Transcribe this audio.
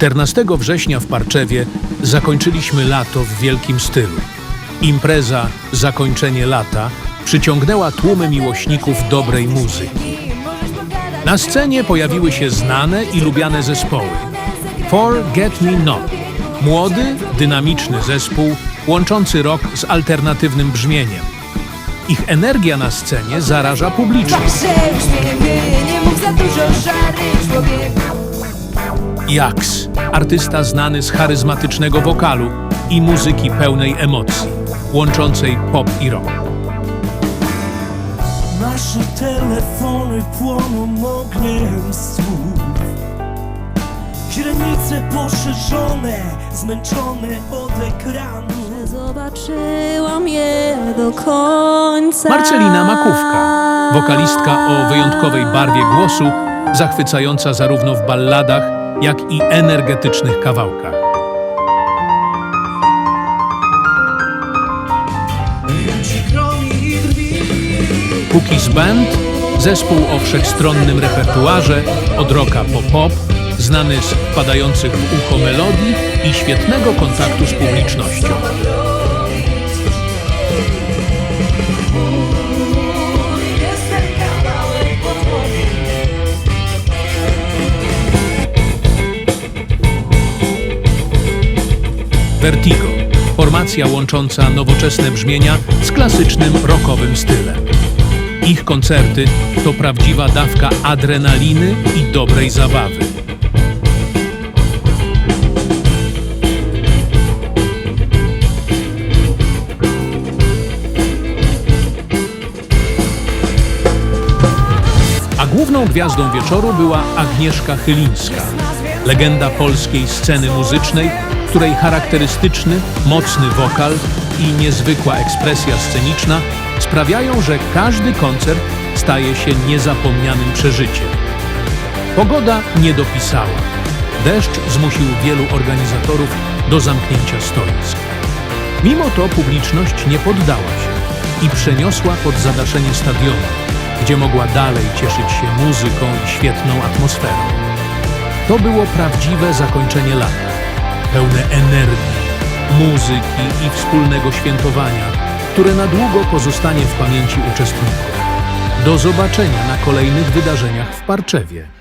14 września w Parczewie zakończyliśmy lato w wielkim stylu. Impreza Zakończenie lata przyciągnęła tłumy miłośników dobrej muzyki. Na scenie pojawiły się znane i lubiane zespoły. Forget Me Not. Młody, dynamiczny zespół łączący rock z alternatywnym brzmieniem. Ich energia na scenie zaraża publiczność. Wasze artysta znany z charyzmatycznego wokalu i muzyki pełnej emocji, łączącej pop i rock. Nasze telefony płoną ogniem słów Źrenice poszerzone, zmęczone od ekranu Zobaczyłam je do końca. Marcelina Makówka, wokalistka o wyjątkowej barwie głosu, zachwycająca zarówno w balladach, jak i energetycznych kawałkach. Cookies Band, zespół o wszechstronnym repertuarze, od rocka po pop, znany z wpadających w ucho melodii i świetnego kontaktu z publicznością. Vertigo, formacja łącząca nowoczesne brzmienia z klasycznym rockowym stylem. Ich koncerty to prawdziwa dawka adrenaliny i dobrej zabawy. A główną gwiazdą wieczoru była Agnieszka Chylińska, legenda polskiej sceny muzycznej, której charakterystyczny, mocny wokal i niezwykła ekspresja sceniczna sprawiają, że każdy koncert staje się niezapomnianym przeżyciem. Pogoda nie dopisała. Deszcz zmusił wielu organizatorów do zamknięcia stoisk. Mimo to publiczność nie poddała się i przeniosła pod zadaszenie stadionu, gdzie mogła dalej cieszyć się muzyką i świetną atmosferą. To było prawdziwe zakończenie lata, pełne energii, muzyki i wspólnego świętowania, które na długo pozostanie w pamięci uczestników. Do zobaczenia na kolejnych wydarzeniach w Parczewie.